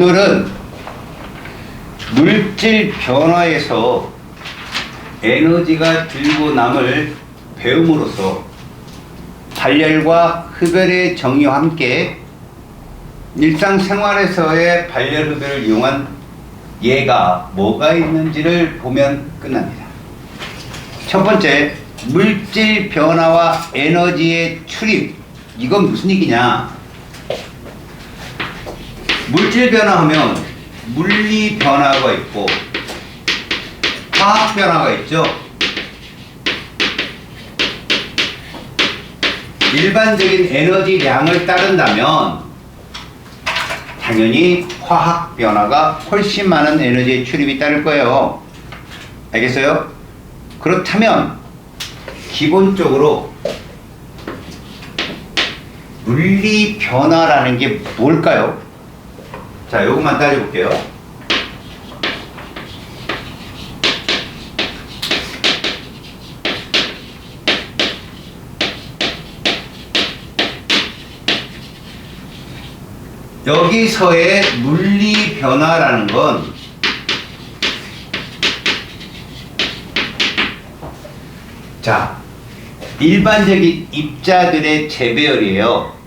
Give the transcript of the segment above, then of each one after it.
오늘은 물질 변화에서 에너지가 들고 남을 배움으로써 발열과 흡열의 정의와 함께 일상생활에서의 발열 흡열을 이용한 예가 뭐가 있는지를 보면 끝납니다. 첫 번째, 물질 변화와 에너지의 출입. 이건 무슨 얘기냐? 물질 변화하면 물리 변화가 있고 화학 변화가 있죠. 일반적인 에너지량을 따른다면 당연히 화학 변화가 훨씬 많은 에너지의 출입이 따를 거예요. 알겠어요? 그렇다면 기본적으로 물리 변화라는 게 뭘까요? 자, 요것만 따져볼게요. 여기서의 물리 변화라는 건 자, 일반적인 입자들의 재배열이에요.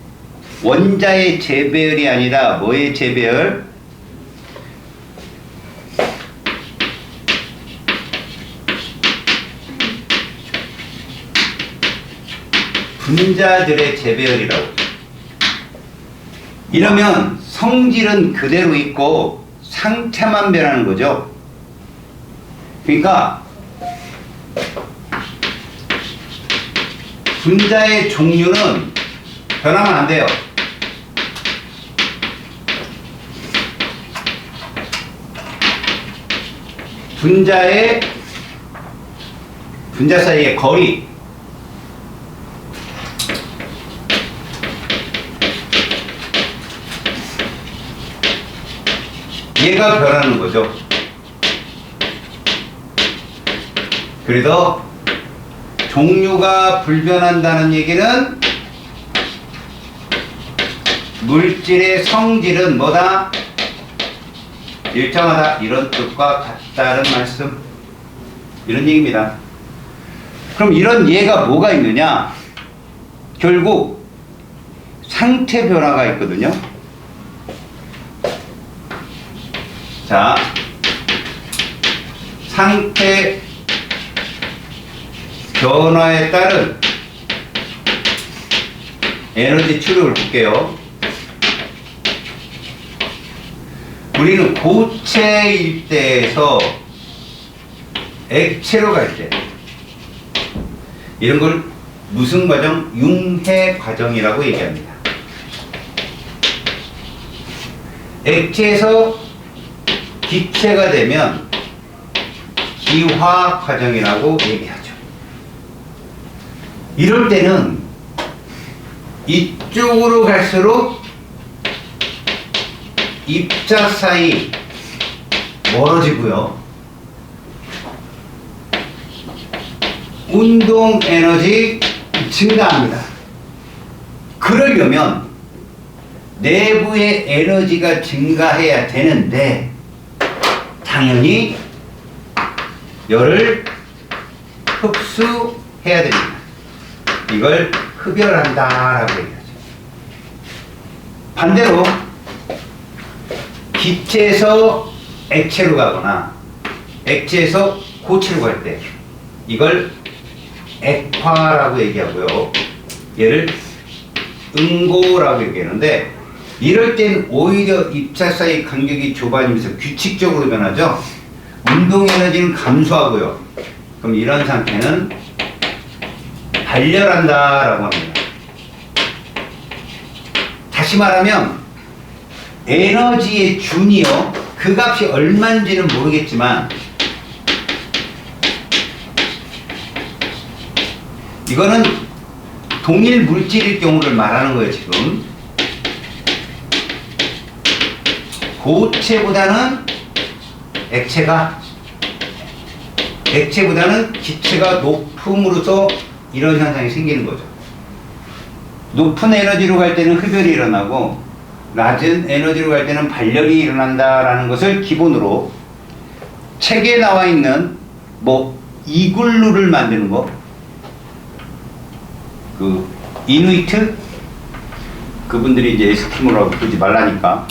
원자의 재배열이 아니라 뭐의 재배열? 분자들의 재배열이라고. 이러면 성질은 그대로 있고 상태만 변하는 거죠. 그러니까 분자의 종류는 변하면 안 돼요. 분자의 분자 사이의 거리 얘가 변하는 거죠. 그래서 종류가 불변한다는 얘기는 물질의 성질은 뭐다? 일정하다 이런 뜻과 같다 는 말씀 이런 얘기입니다. 그럼 이런 예가 뭐가 있느냐? 결국 상태 변화가 있거든요. 자, 상태 변화에 따른 에너지 출력을 볼게요. 우리는 고체일 때에서 액체로 갈 때, 이런 걸 무슨 과정? 융해 과정이라고 얘기합니다. 액체에서 기체가 되면 기화 과정이라고 얘기하죠. 이럴 때는 이쪽으로 갈수록 입자 사이 멀어지고요. 운동 에너지 증가합니다. 그러려면 내부의 에너지가 증가해야 되는데 당연히 열을 흡수해야 됩니다. 이걸 흡열한다라고 얘기하죠. 반대로 기체에서 액체로 가거나 액체에서 고체로 갈 때 이걸 액화라고 얘기하고요. 얘를 응고라고 얘기하는데 이럴 땐 오히려 입자 사이 간격이 좁아지면서 규칙적으로 변하죠. 운동 에너지는 감소하고요. 그럼 이런 상태는 발열한다라고 합니다. 다시 말하면 에너지의 준이요. 그 값이 얼마인지는 모르겠지만 이거는 동일 물질일 경우를 말하는 거예요, 지금. 고체보다는 액체가 액체보다는 기체가 높음으로써 이런 현상이 생기는 거죠. 높은 에너지로 갈 때는 흡열이 일어나고 낮은 에너지로 갈 때는 발열이 일어난다라는 것을 기본으로 책에 나와 있는 뭐 이글루를 만드는 거, 그 이누이트 그분들이 이제 에스키모라고 부르지 말라니까.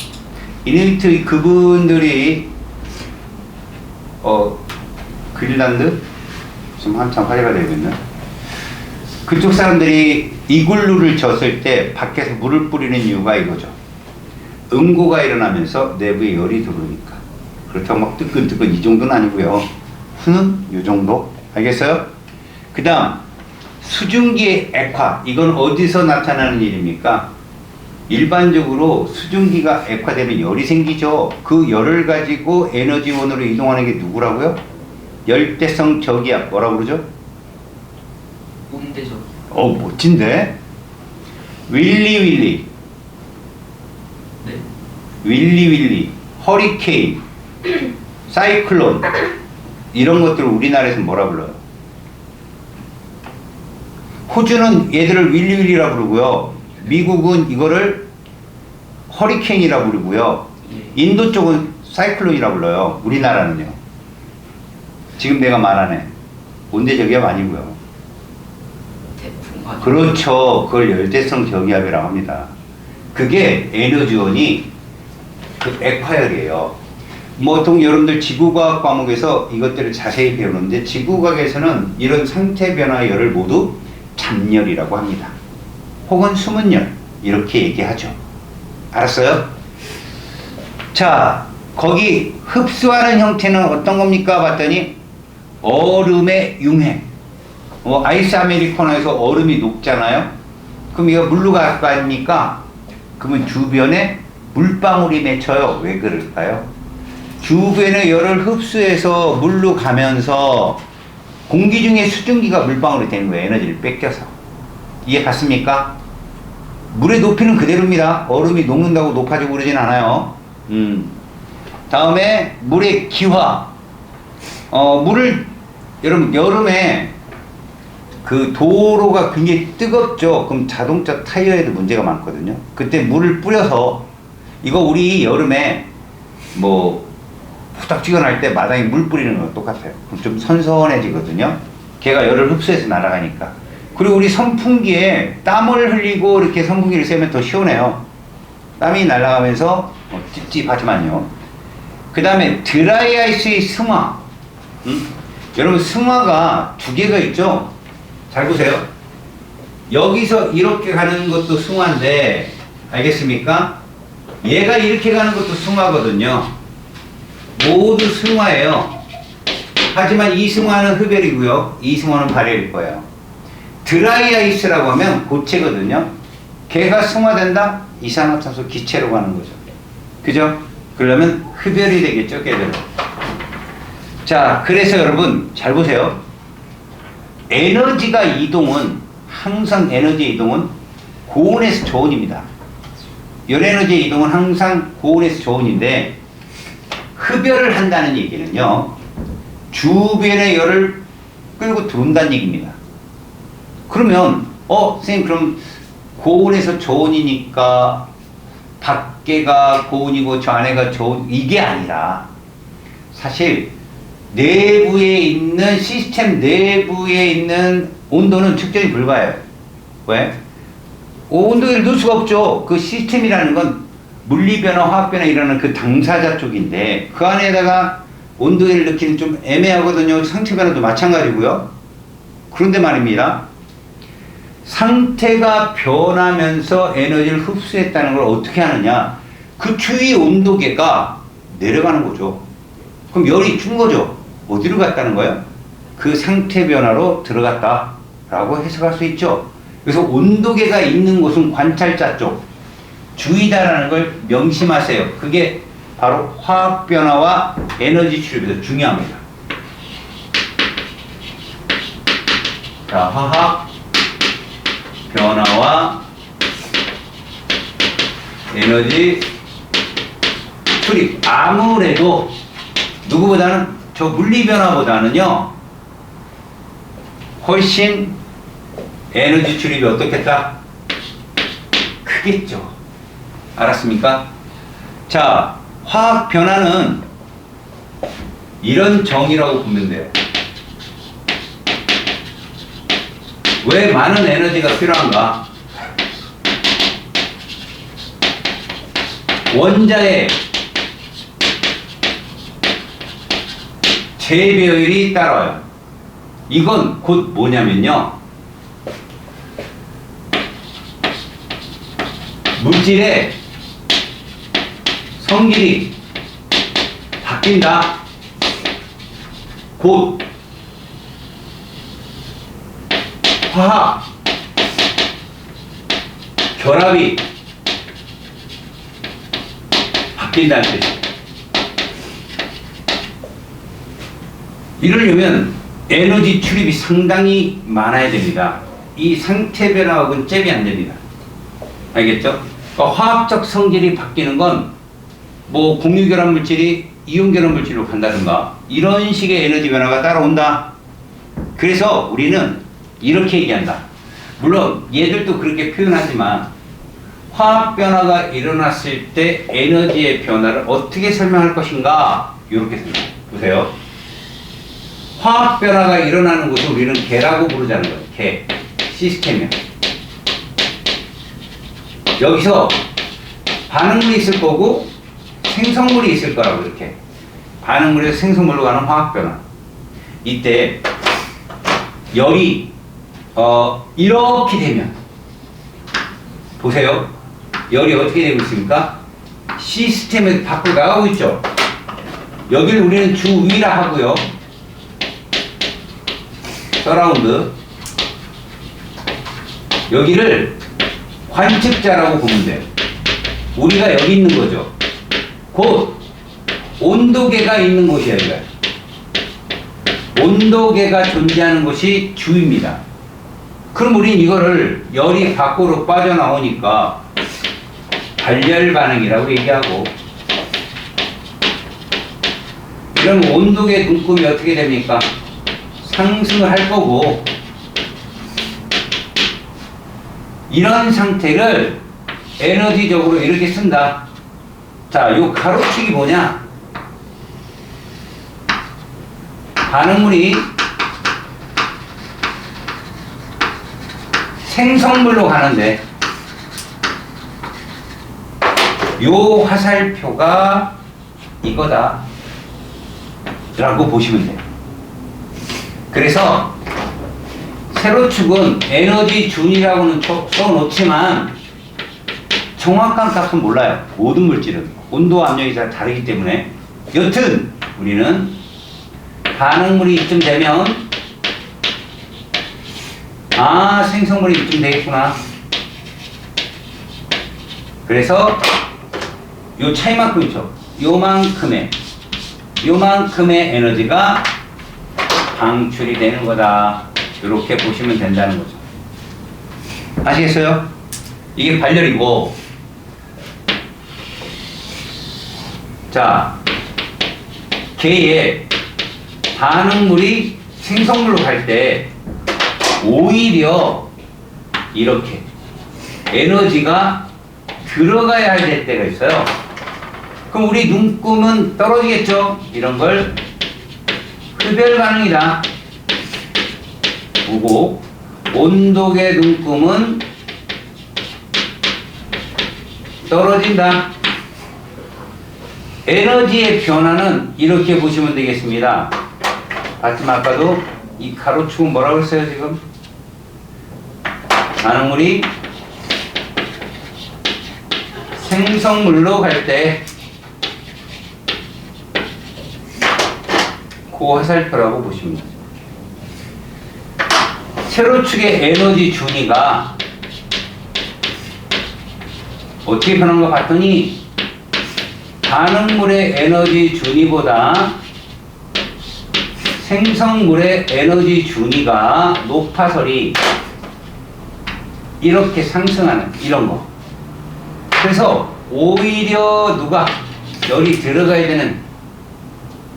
이누이트 그분들이 어 그린란드? 지금 한참 화제가 되고 있는 그쪽 사람들이 이글루를 졌을 때 밖에서 물을 뿌리는 이유가 이거죠. 응고가 일어나면서 내부에 열이 들어오니까. 그렇다고 막 뜨끈뜨끈 이 정도는 아니고요. 후는 이 정도. 알겠어요? 그 다음, 수증기의 액화. 이건 어디서 나타나는 일입니까? 일반적으로 수증기가 액화되면 열이 생기죠. 그 열을 가지고 에너지원으로 이동하는 게 누구라고요? 열대성 저기압. 뭐라고 그러죠? 온대죠. 어, 멋진데? 윌리 윌리, 네. 윌리 윌리, 허리케인, 사이클론 이런 것들을 우리나라에서 뭐라 불러요? 호주는 얘들을 윌리 윌리라 부르고요. 미국은 이거를 허리케인이라 부르고요. 예. 인도 쪽은 사이클론이라 불러요. 우리나라는요. 지금 내가 말하네. 온대저기압 아니고요. 그렇죠. 그걸 열대성 저기압이라고 합니다. 그게 에너지원이 그 액화열이에요. 뭐 보통 여러분들 지구과학 과목에서 이것들을 자세히 배우는데 지구과학에서는 이런 상태 변화 열을 모두 잠열이라고 합니다. 혹은 수문열 이렇게 얘기하죠. 알았어요? 자, 거기 흡수하는 형태는 어떤 겁니까? 봤더니 얼음의 융해. 어, 아이스 아메리카노에서 얼음이 녹잖아요. 그럼 이거 물로 가니까 그러면 주변에 물방울이 맺혀요. 왜 그럴까요? 주변의 열을 흡수해서 물로 가면서 공기 중에 수증기가 물방울이 되는 거예요. 에너지를 뺏겨서. 이해 갔습니까? 물의 높이는 그대로입니다. 얼음이 녹는다고 높아지고 그러진 않아요. 음. 다음에 물의 기화. 어, 물을 여러분 여름에 그 도로가 굉장히 뜨겁죠. 그럼 자동차 타이어에도 문제가 많거든요. 그때 물을 뿌려서 이거 우리 여름에 뭐 후딱지근할 때 마당에 물 뿌리는 거랑 똑같아요. 좀 선선해지거든요. 걔가 열을 흡수해서 날아가니까. 그리고 우리 선풍기에 땀을 흘리고 이렇게 선풍기를 쐬면 더 시원해요. 땀이 날아가면서 어, 찝찝하지만요. 그 다음에 드라이 아이스의 승화. 음? 여러분 승화가 두 개가 있죠. 잘 보세요. 여기서 이렇게 가는 것도 승화인데 알겠습니까? 얘가 이렇게 가는 것도 승화거든요. 모두 승화예요. 하지만 이 승화는 흡열이고요. 이 승화는 발열일 거예요. 드라이 아이스라고 하면 고체거든요. 걔가 승화된다? 이산화탄소 기체로 가는 거죠. 그죠? 그러면 흡열이 되겠죠, 걔들은. 자, 그래서 여러분 잘 보세요. 에너지가 이동은 항상 에너지 이동은 고온에서 저온입니다. 열 에너지 이동은 항상 고온에서 저온인데 흡열을 한다는 얘기는요. 주변의 열을 끌고 들어온다는 얘기입니다. 그러면 어 선생님 그럼 고온에서 저온이니까 밖에가 고온이고 저 안에가 저온 이게 아니라 사실 내부에 있는 시스템 내부에 있는 온도는 측정이 불가해요. 왜? 넣을 수가 없죠. 그 시스템이라는 건 물리 변화, 화학 변화 일어나는 그 당사자 쪽인데 그 안에다가 온도를 넣기는 좀 애매하거든요. 상태 변화도 마찬가지고요. 그런데 말입니다. 상태가 변하면서 에너지를 흡수했다는 걸 어떻게 하느냐? 그 추위 온도계가 내려가는 거죠. 그럼 열이 준 거죠. 어디로 갔다는 거예요? 그 상태 변화로 들어갔다라고 해석할 수 있죠. 그래서 온도계가 있는 곳은 관찰자 쪽, 주의다라는 걸 명심하세요. 그게 바로 화학 변화와 에너지 출입에서 중요합니다. 자, 화학 변화와 에너지 출입. 아무래도 누구보다는 저 물리 변화보다는요 훨씬 에너지 출입이 어떻겠다? 크겠죠. 알았습니까? 자, 화학 변화는 이런 정의라고 보면 돼요. 왜 많은 에너지가 필요한가? 원자의 재배율이 따라와요. 이건 곧 뭐냐면요. 물질의 성질이 바뀐다. 곧 화학 결합이 바뀐다는 뜻이에요. 이러려면 에너지 출입이 상당히 많아야 됩니다. 이 상태 변화하고는 잽이 안 됩니다. 알겠죠? 그러니까 화학적 성질이 바뀌는 건 뭐 공유결합 물질이 이온결합 물질로 간다든가 이런 식의 에너지 변화가 따라온다. 그래서 우리는 이렇게 얘기한다. 물론 얘들도 그렇게 표현하지만 화학 변화가 일어났을 때 에너지의 변화를 어떻게 설명할 것인가 이렇게 생각해 보세요. 화학 변화가 일어나는 것을 우리는 개라고 부르자는 거예요. 개 시스템이야. 여기서 반응물이 있을 거고 생성물이 있을 거라고 이렇게 반응물에서 생성물로 가는 화학 변화. 이때 열이 어 이렇게 되면 보세요. 열이 어떻게 되고 있습니까? 시스템에 밖으로 나가고 있죠. 여기를 우리는 주위라 하고요. 서라운드 여기를 관측자라고 보면 돼요. 우리가 여기 있는 거죠. 곧 온도계가 있는 곳이에요. 여기가. 온도계가 존재하는 곳이 주입니다. 그럼 우린 이거를 열이 밖으로 빠져나오니까 발열 반응이라고 얘기하고 이런 온도계 눈금이 어떻게 됩니까? 상승을 할 거고 이런 상태를 에너지적으로 이렇게 쓴다. 자, 요 가로축이 뭐냐? 반응물이 생성물로 가는데 요 화살표가 이거다 라고 보시면 돼요 그래서 세로축은 에너지 준이라고는 써- 써놓지만 정확한 값은 몰라요. 모든 물질은. 온도 압력이 다 다르기 때문에. 여튼 우리는 반응물이 이쯤 되면 아 생성물이 이쯤 되겠구나. 그래서 요 차이만큼 있죠. 요만큼의 요만큼의 에너지가 방출이 되는 거다 이렇게 보시면 된다는 거죠 아시겠어요? 이게 발열이고 자 개의 반응물이 생성물로 갈 때 오히려 이렇게 에너지가 들어가야 될 때가 있어요. 그럼 우리 눈금은 떨어지겠죠? 이런 걸 흡열 반응이다. 보고 온도계 눈금은 떨어진다. 에너지의 변화는 이렇게 보시면 되겠습니다. 하지만 아까도 이 가로축은 뭐라고 했어요 지금? 반응물이 생성물로 갈때그 화살표라고 보시면 돼요. 세로축의 에너지 준위가 어떻게 변한 거 봤더니 반응물의 에너지 준위보다 생성물의 에너지 준위가 높아서리 이렇게 상승하는 이런 거. 그래서 오히려 누가 열이 들어가야 되는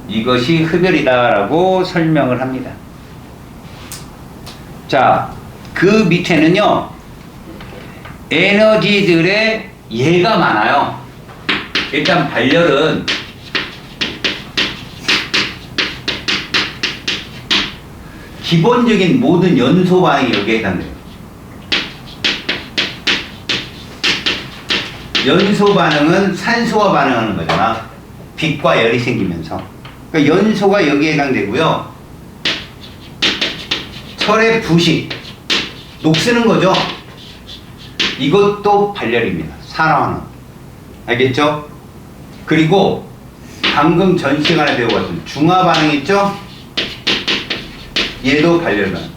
이것이 흡열이다라고 설명을 합니다. 자, 그 밑에는요, 에너지들의 얘가 많아요. 일단 발열은 기본적인 모든 연소 반응이 여기에 해당돼요. 연소 반응은 산소와 반응하는 거잖아. 빛과 열이 생기면서. 그러니까 연소가 여기에 해당되고요. 철의 부식, 녹쓰는 거죠. 이것도 발열입니다. 산화하는. 알겠죠? 그리고 방금 전 시간에 배워봤던 중화 반응 있죠? 얘도 발열 반응.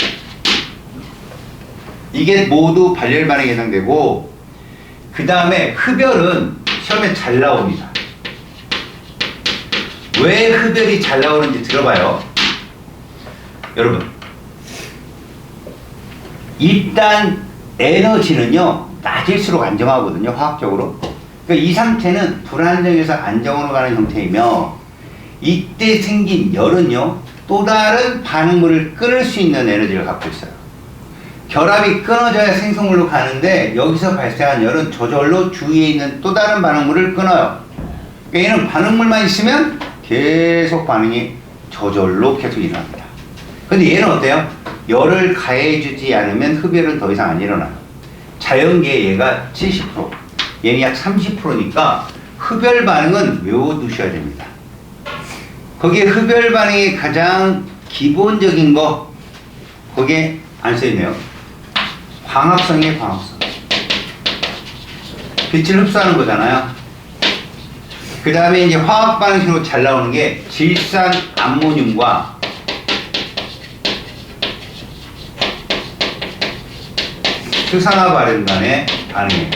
이게 모두 발열 반응에 해당되고 그 다음에 흡열은 시험에 잘 나옵니다. 왜 흡열이 잘 나오는지 들어봐요. 여러분, 일단 에너지는요 낮을수록 안정하거든요 화학적으로. 그러니까 이 상태는 불안정에서 안정으로 가는 형태이며 이때 생긴 열은요 또 다른 반응물을 끊을 수 있는 에너지를 갖고 있어요. 결합이 끊어져야 생성물로 가는데 여기서 발생한 열은 저절로 주위에 있는 또 다른 반응물을 끊어요. 그러니까 얘는 반응물만 있으면 계속 반응이 저절로 계속 일어납니다. 근데 얘는 어때요? 열을 가해주지 않으면 흡열은 더 이상 안 일어나요. 자연계에 얘가 70%, 얘는 약 30%니까 흡열 반응은 외워두셔야 됩니다. 거기에 흡열 반응의 가장 기본적인 거, 거기에 안 써있네요. 광합성이에요, 광합성. 빛을 흡수하는 거잖아요. 그 다음에 이제 화학 반응식으로 잘 나오는 게 질산 암모늄과 수산화 발효 간의 반응이에요.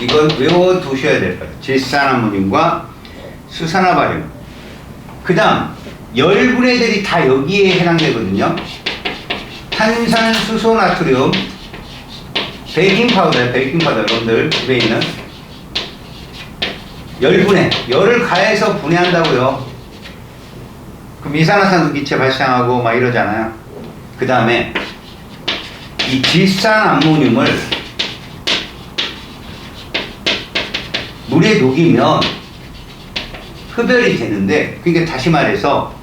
이건 외워두셔야 될 거예요. 질산암모늄과 수산화 발효. 그 다음 열분의 들이 다 여기에 해당되거든요. 탄산 수소 나트륨, 베이킹 파우더, 베이킹 파우더 여러분들 집에 있는 열분해, 열을 가해서 분해한다고요. 그럼 이산화탄소 기체 발생하고 막 이러잖아요. 그 다음에 이 질산 암모늄을 물에 녹이면 흡열이 되는데 그러니까 다시 말해서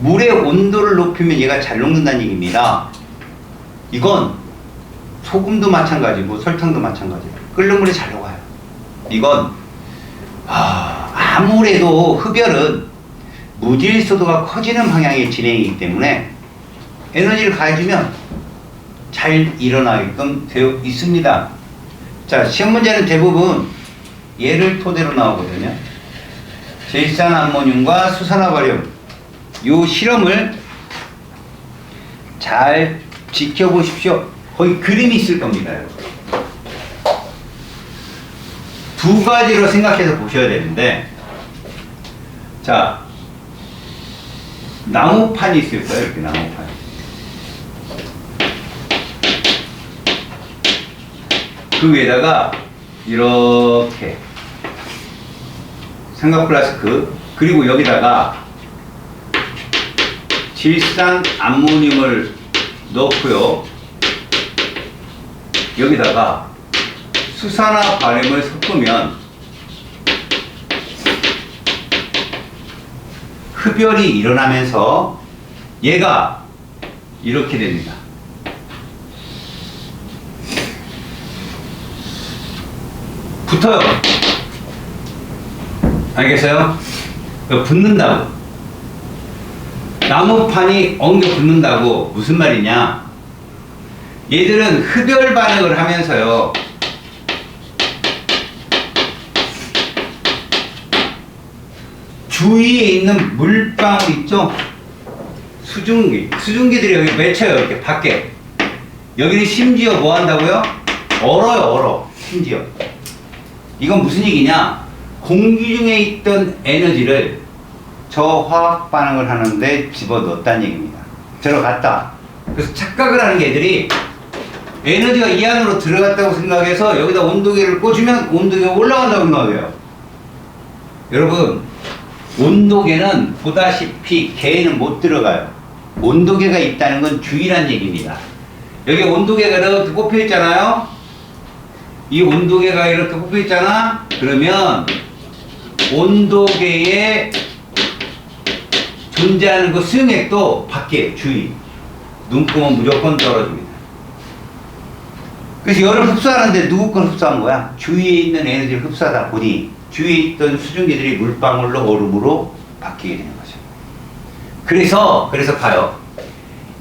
물의 온도를 높이면 얘가 잘 녹는다는 얘기입니다. 이건 소금도 마찬가지고 설탕도 마찬가지예요. 끓는 물에 잘 녹아요. 이건 아, 아무래도 흡열은 무질소도가 커지는 방향의 진행이기 때문에 에너지를 가해주면 잘 일어나게끔 되어 있습니다. 자, 시험 문제는 대부분 얘를 토대로 나오거든요. 질산 암모늄과 수산화 발효. 요 실험을 잘 지켜보십시오. 거기 그림이 있을 겁니다. 두 가지로 생각해서 보셔야 되는데, 자, 나무판이 있을 거예요. 이렇게 나무판. 그 위에다가 이렇게 삼각 플라스크 그리고 여기다가 질산 암모늄을 넣고요. 여기다가 수산화 바램을 섞으면 흡열이 일어나면서 얘가 이렇게 됩니다. 붙어요. 알겠어요? 이거 붙는다고. 나무판이 엉겨 붙는다고 무슨 말이냐? 얘들은 흡열 반응을 하면서요. 주위에 있는 물방울 있죠? 수증기. 수증기들이 여기 맺혀요. 이렇게 밖에. 여기는 심지어 뭐 한다고요? 얼어요, 얼어. 심지어. 이건 무슨 얘기냐? 공기 중에 있던 에너지를 저 화학 반응을 하는데 집어넣었다는 얘기입니다. 들어갔다. 그래서 착각을 하는 게 애들이 에너지가 이 안으로 들어갔다고 생각해서 여기다 온도계를 꽂으면 온도계가 올라간다고 생각해요. 여러분, 온도계는 보다시피 개에는 못 들어가요. 온도계가 있다는 건 주의란 얘기입니다. 여기 온도계가 이렇게 꼽혀 있잖아요. 이 온도계가 이렇게 꼽혀 있잖아. 그러면 온도계에 존재하는 그 수용액도 밖에 주의. 눈금은 무조건 떨어집니다. 그래서 열을 흡수하는데 누구 걸 흡수한 거야? 주위에 있는 에너지를 흡수하다 보니 주위에 있던 수증기들이 물방울로 얼음으로 바뀌게 되는 거죠. 그래서 그래서 봐요.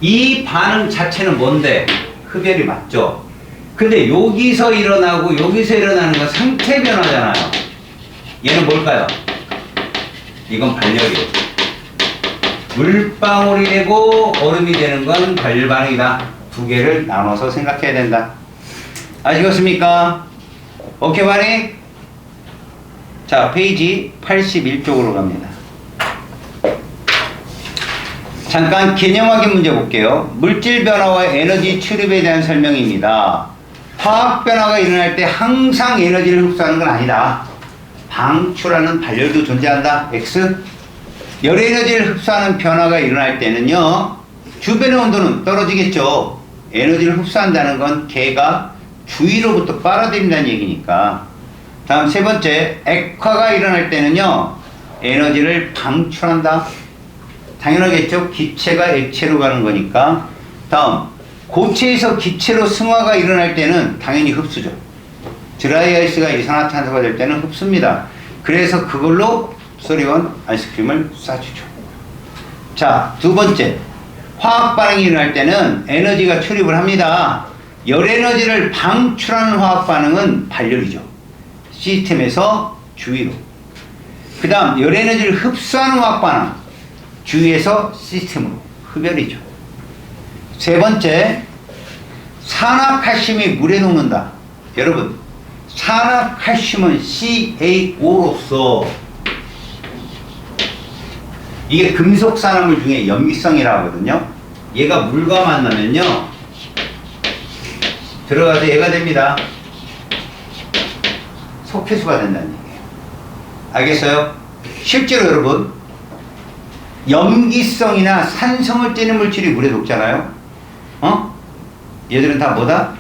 이 반응 자체는 뭔데? 흡열이 맞죠. 근데 여기서 일어나고 여기서 일어나는 건 상태 변화잖아요. 얘는 뭘까요? 이건 발열이에요. 물방울이 되고 얼음이 되는 건 발열 반응이다. 두 개를 나눠서 생각해야 된다. 아시겠습니까? 오케이 말이? 자, 페이지 81쪽으로 갑니다. 잠깐 개념 확인 문제 볼게요. 물질 변화와 에너지 출입에 대한 설명입니다. 화학 변화가 일어날 때 항상 에너지를 흡수하는 건 아니다. 방출하는 발열도 존재한다. X. 열 에너지를 흡수하는 변화가 일어날 때는요. 주변의 온도는 떨어지겠죠. 에너지를 흡수한다는 건 개가 주위로부터 빨아들인다는 얘기니까. 다음 세 번째, 액화가 일어날 때는요. 에너지를 방출한다. 당연하겠죠. 기체가 액체로 가는 거니까. 다음, 고체에서 기체로 승화가 일어날 때는 당연히 흡수죠. 드라이 아이스가 이산화탄소가 될 때는 흡수입니다. 그래서 그걸로 소리원 아이스크림을 싸주죠. 자, 두 번째. 화학 반응이 일어날 때는 에너지가 출입을 합니다. 열 에너지를 방출하는 화학 반응은 발열이죠. 시스템에서 주위로. 그 다음, 열 에너지를 흡수하는 화학 반응. 주위에서 시스템으로. 흡열이죠. 세 번째, 산화칼슘이 물에 녹는다. 여러분, 산화칼슘은 CaO로서 이게 금속 산화물 중에 염기성이라고 하거든요. 얘가 물과 만나면요. 들어가서 얘가 됩니다. 속해수가 된다는 얘기예요. 알겠어요? 실제로 여러분 염기성이나 산성을 띠는 물질이 물에 녹잖아요. 어? 얘들은 다 뭐다?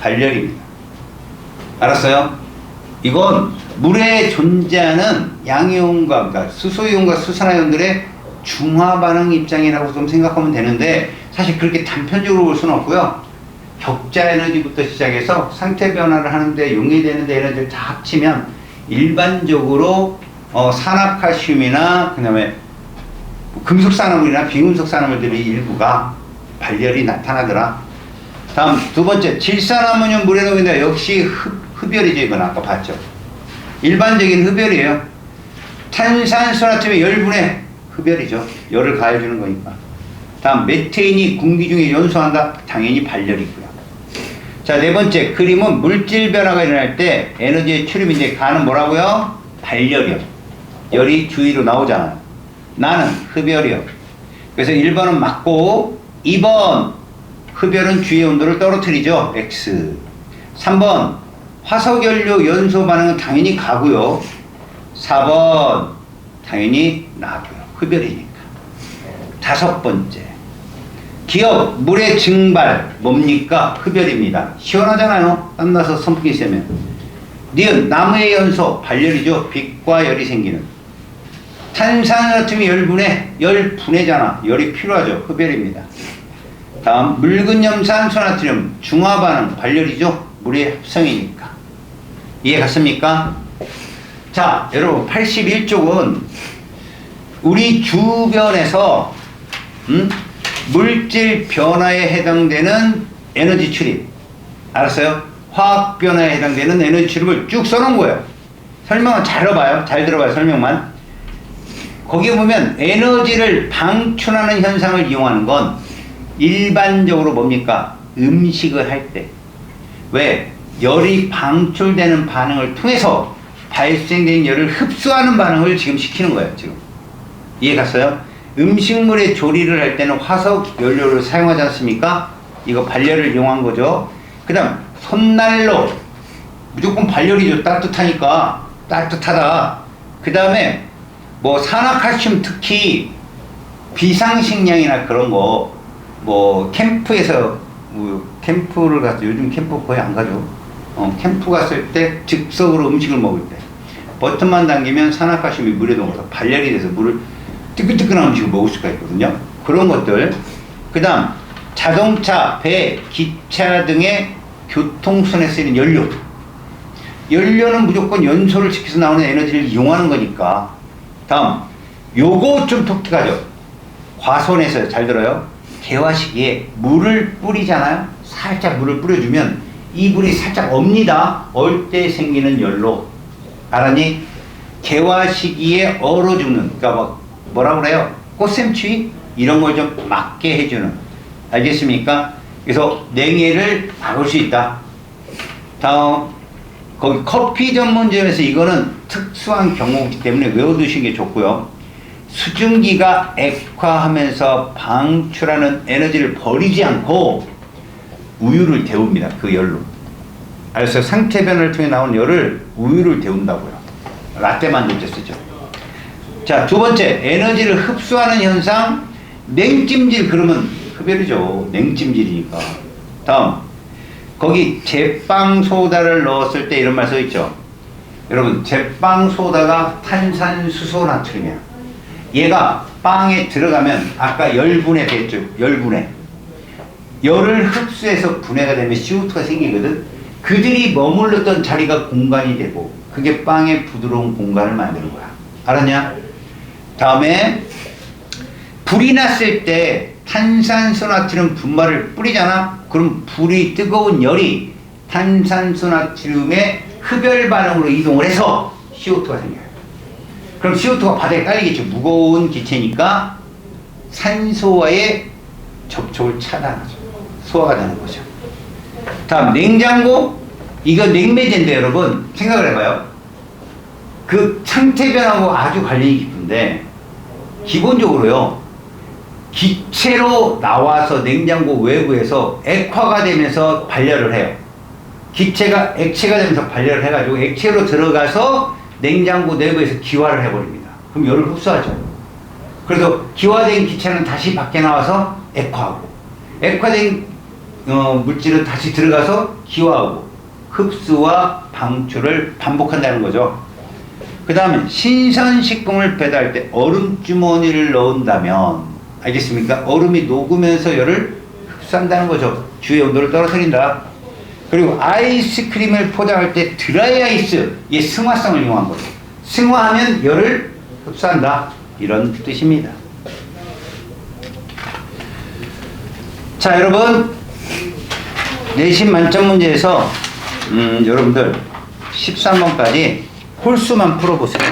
발열입니다. 알았어요? 이건 물에 존재하는 양이온과 그러니까 수소이온과 수산화이온들의 중화 반응 입장이라고 좀 생각하면 되는데 사실 그렇게 단편적으로 볼 수는 없고요. 격자 에너지부터 시작해서 상태 변화를 하는데 용이되는 에너지를 다 합치면 일반적으로 어, 산화칼슘이나 그다음에 금속 산화물이나 비금속 산화물들의 일부가 발열이 나타나더라. 다음 두 번째 질산아모늄 물에 녹인다 역시 흡, 흡열이죠 이건 아까 봤죠. 일반적인 흡열이에요. 탄산수나트륨의 열분의 흡열이죠. 열을 가해주는 거니까. 다음 메테인이 공기 중에 연소한다. 당연히 발열이고요. 자 네 번째 그림은 물질 변화가 일어날 때 에너지의 출입인데 가는 뭐라고요? 발열이요. 열이 주위로 나오잖아요. 나는 흡열이요. 그래서 1번은 맞고 2번 흡열은 주위 온도를 떨어뜨리죠. X. 3번 화석연료 연소 반응은 당연히 가고요. 4번 당연히 나고요. 흡열이니까. 다섯 번째 기업 물의 증발 뭡니까? 흡열입니다. 시원하잖아요. 땀나서 선풍기 쐬면. 니은 나무의 연소 발열이죠. 빛과 열이 생기는. 탄산화툼이 열분해 열분해잖아. 열이 필요하죠. 흡열입니다. 다음 묽은 염산 소나트륨 중화 반응 발열이죠. 물의 합성이니까. 이해 갔습니까? 자, 여러분 81쪽은 우리 주변에서 음? 물질 변화에 해당되는 에너지 출입. 알았어요? 화학 변화에 해당되는 에너지 출입을 쭉 써놓은 거예요. 설명은 잘 들어봐요. 잘 들어봐요. 설명만. 거기에 보면 에너지를 방출하는 현상을 이용하는 건 일반적으로 뭡니까? 음식을 할 때. 왜? 열이 방출되는 반응을 통해서 발생된 열을 흡수하는 반응을 지금 시키는 거예요, 지금. 이해 갔어요? 음식물의 조리를 할 때는 화석 연료를 사용하지 않습니까? 이거 발열을 이용한 거죠. 그 다음, 손난로. 무조건 발열이죠. 따뜻하니까. 따뜻하다. 그 다음에, 뭐, 산화칼슘 특히 비상식량이나 그런 거, 뭐, 캠프에서 뭐 캠프를 가서 요즘 캠프 거의 안 가죠. 어, 캠프 갔을 때 즉석으로 음식을 먹을 때 버튼만 당기면 산화칼슘이 물에 녹아서 발열이 돼서 물을 뜨끈뜨끈한 음식을 먹을 수가 있거든요. 그런 것들. 그 다음 자동차, 배, 기차 등의 교통선에 쓰이는 연료. 연료는 무조건 연소를 시켜서 나오는 에너지를 이용하는 거니까. 다음, 요거 좀 독특하죠. 과손에서 잘 들어요. 개화 시기에 물을 뿌리잖아요. 살짝 물을 뿌려주면 이 물이 살짝 업니다. 얼 때 생기는 열로. 알았니? 개화 시기에 얼어 죽는, 그러니까 뭐, 뭐라 그래요? 꽃샘추위? 이런 걸 좀 막게 해주는. 알겠습니까? 그래서 냉해를 막을 수 있다. 다음, 거기 커피 전문점에서 이거는 특수한 경우이기 때문에 외워두시는 게 좋고요. 수증기가 액화하면서 방출하는 에너지를 버리지 않고 우유를 데웁니다. 그 열로. 그래서 상태 변화를 통해 나온 열을 우유를 데운다고요. 라떼 만들 때 쓰죠. 자, 두 번째, 에너지를 흡수하는 현상, 냉찜질, 그러면 흡열이죠. 냉찜질이니까. 다음, 거기 제빵 소다를 넣었을 때 이런 말 써 있죠. 여러분, 제빵 소다가 탄산수소 나트륨이야. 얘가 빵에 들어가면 아까 열분해 됐죠. 열분해. 열을 흡수해서 분해가 되면 CO2가 생기거든. 그들이 머물렀던 자리가 공간이 되고 그게 빵의 부드러운 공간을 만드는 거야. 알았냐? 다음에 불이 났을 때 탄산소 나트륨 분말을 뿌리잖아. 그럼 불이 뜨거운 열이 탄산소 나트륨의 흡열 반응으로 이동을 해서 CO2가 생겨요. 그럼 CO2가 바닥에 깔리겠죠. 무거운 기체니까 산소와의 접촉을 차단하죠. 소화가 되는 거죠. 다음 냉장고 이거 냉매제인데 여러분 생각을 해봐요. 그 상태 변하고 아주 관련이 깊은데 기본적으로요 기체로 나와서 냉장고 외부에서 액화가 되면서 발열을 해요. 기체가 액체가 되면서 발열을 해가지고 액체로 들어가서 냉장고 내부에서 기화를 해버립니다. 그럼 열을 흡수하죠. 그래서 기화된 기체는 다시 밖에 나와서 액화하고 액화된 어, 물질은 다시 들어가서 기화하고 흡수와 방출을 반복한다는 거죠. 그 다음에 신선식품을 배달할 때 얼음 주머니를 넣은다면 알겠습니까? 얼음이 녹으면서 열을 흡수한다는 거죠. 주의 온도를 떨어뜨린다. 그리고 아이스크림을 포장할 때 드라이 아이스, 이 승화성을 이용한 거죠. 승화하면 열을 흡수한다. 이런 뜻입니다. 자, 여러분. 내신 만점 문제에서, 음, 여러분들 13번까지 홀수만 풀어보세요.